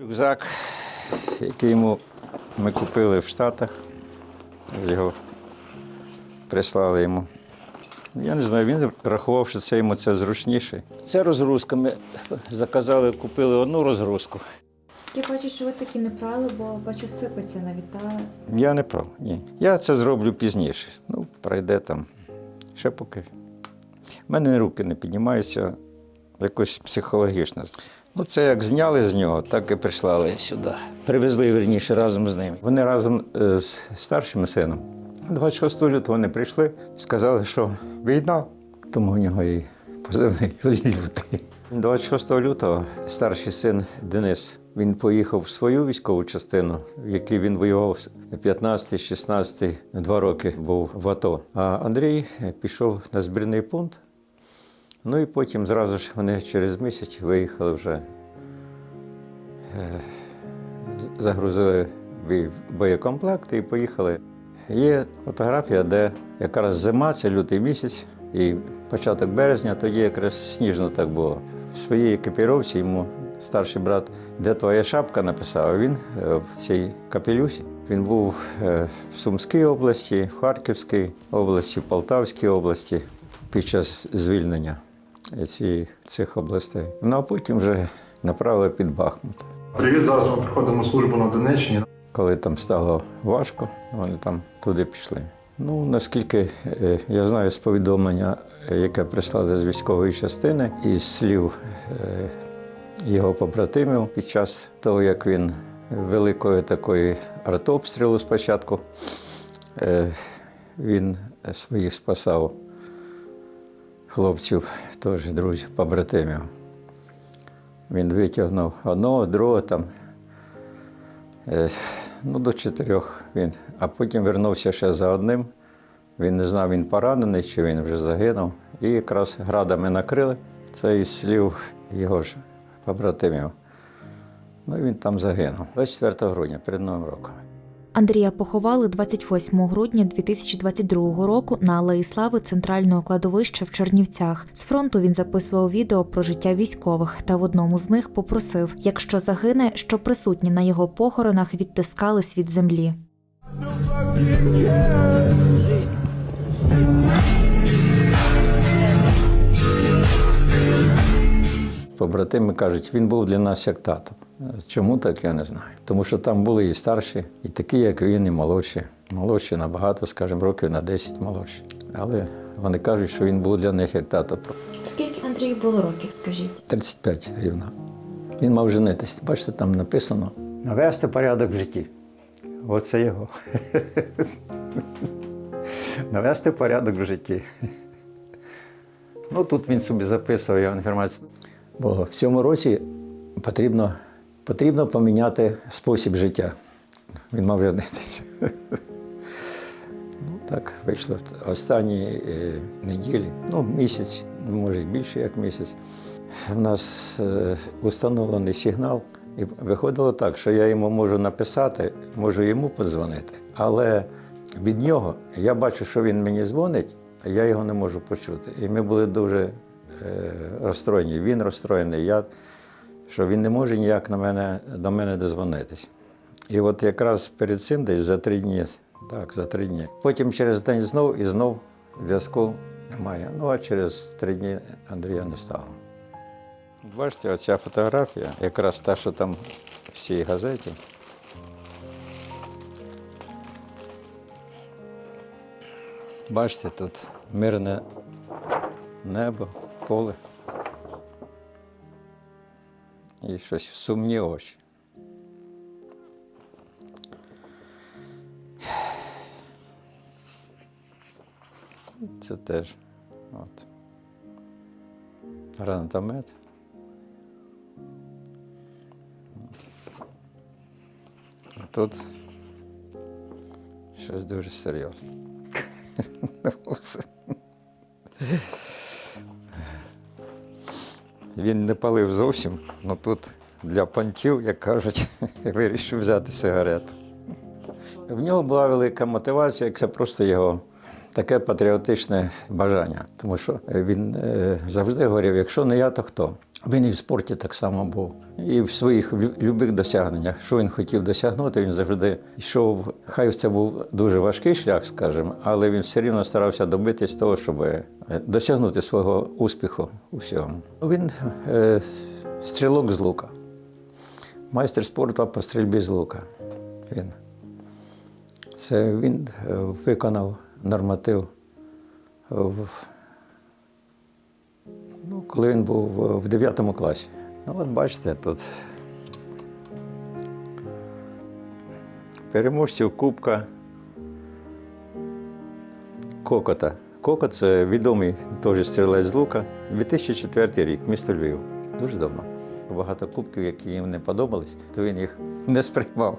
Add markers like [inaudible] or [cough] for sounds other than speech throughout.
Рюкзак, який йому ми купили в Штатах, його прислали йому. Я не знаю, він рахував, що це йому це зручніше. Це розгрузка. Ми заказали, купили одну розгрузку. Я бачу, що ви такі не прали, бо бачу, сипеться навіть. Та... Я не прав, ні. Я це зроблю пізніше. Ну, пройде там. Ще поки. У мене руки не піднімаються якось психологічно. Ну, це як зняли з нього, так і прислали сюди. Привезли верніше разом з ним. Вони разом е, з старшим сином. 26 лютого вони прийшли сказали, що війна, тому у нього і позивний [laughs] лютий. 26 лютого старший син Денис він поїхав в свою військову частину, в якій він воював 15-16, два роки був в АТО. А Андрій пішов на збірний пункт. Ну і потім зразу ж вони через місяць виїхали вже, е, загрузили боєкомплекти і поїхали. Є фотографія, де якраз зима, це лютий місяць, і початок березня, тоді якраз сніжно так було. В своїй екіпіровці йому старший брат, де твоя шапка написав, він е, в цій капелюсі. Він був е, в Сумській області, в Харківській області, в Полтавській області під час звільнення ці, цих областей. Ну а потім вже направили під Бахмут. Привіт, зараз ми приходимо на службу на Донеччині. Коли там стало важко, вони там туди пішли. Ну, наскільки е, я знаю з повідомлення, яке прислали з військової частини, і з слів е, його побратимів під час того, як він великої такої артобстрілу спочатку, е, він своїх спасав хлопців, теж друзів, побратимів. Він витягнув одного, другого там. Е, Ну, до чотирьох він. А потім вернувся ще за одним. Він не знав, він поранений чи він вже загинув. І якраз градами накрили. Це із слів його ж побратимів. Ну, і він там загинув. 24 грудня перед Новим роком. Андрія поховали 28 грудня 2022 року на Алеї Слави центрального кладовища в Чернівцях. З фронту він записував відео про життя військових та в одному з них попросив, якщо загине, що присутні на його похоронах відтискались від землі. Побратими кажуть, він був для нас як тато. Чому так, я не знаю. Тому що там були і старші, і такі, як він, і молодші. Молодші набагато, скажімо, років на 10 молодші. Але вони кажуть, що він був для них як тато. Скільки Андрію було років, скажіть? 35 рівно. Він мав женитись. Бачите, там написано навести порядок в житті. Оце його. Навести порядок в житті. Ну, тут він собі записував його інформацію. Бо в цьому році потрібно, потрібно поміняти спосіб життя. Він мав женитися. Ну, так вийшло. Останні е, неділі, ну, місяць, ну, може і більше як місяць. У нас е, установлений сигнал, і виходило так, що я йому можу написати, можу йому подзвонити, але від нього я бачу, що він мені дзвонить, а я його не можу почути. І ми були дуже е, розстроєні. Він розстроєний, я, що він не може ніяк на мене, до мене дозвонитись. І от якраз перед цим десь за три дні, так, за три дні. Потім через день знов і знов зв'язку немає. Ну а через три дні Андрія не стало. Бачите, оця фотографія, якраз та, що там в цій газеті. Бачите, тут мирне небо, поле. І щось сумні очі. Це теж от. гранатомет. А тут щось дуже серйозне. [laughs] Він не палив зовсім, але тут для понтів, як кажуть, [laughs] вирішив взяти сигарету. В нього була велика мотивація, це просто його таке патріотичне бажання. Тому що він е, завжди говорив: якщо не я, то хто? Він і в спорті так само був, і в своїх любих досягненнях. Що він хотів досягнути, він завжди йшов. Хай це був дуже важкий шлях, скажімо, але він все рівно старався добитись того, щоб е, досягнути свого успіху у всьому. Він е, стрілок з лука, майстер спорту по стрільбі з лука. Він. Це він е, виконав норматив в коли він був в- в 9 класі. Ну, от бачите, тут переможців Кубка Кокота. Кокот це відомий теж стрілець з лука. 2004 рік, місто Львів. Дуже давно. Багато кубків, які їм не подобались, то він їх [laughs] не сприймав,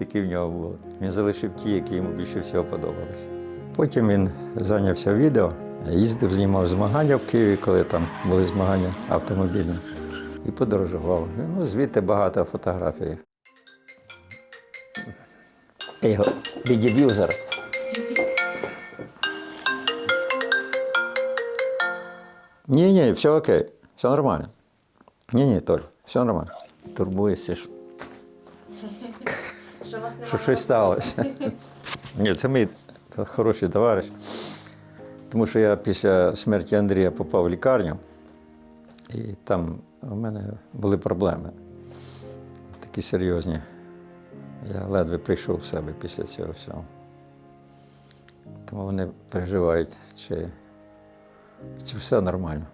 які в нього були. Він залишив ті, які йому більше всього подобалися. Потім він зайнявся відео, їздив, знімав змагання в Києві, коли там були змагання автомобільні, і подорожував. Ну, звідти багато фотографій. Я його відіб'ю зараз. Ні, ні, все окей, все нормально. Ні, ні, Толь, все нормально. Турбуєшся, що, що щось сталося. Ні, це мій хороший товариш. Тому що я після смерті Андрія попав в лікарню, і там у мене були проблеми такі серйозні. Я ледве прийшов в себе після цього всього. Тому вони переживають, чи, чи все нормально.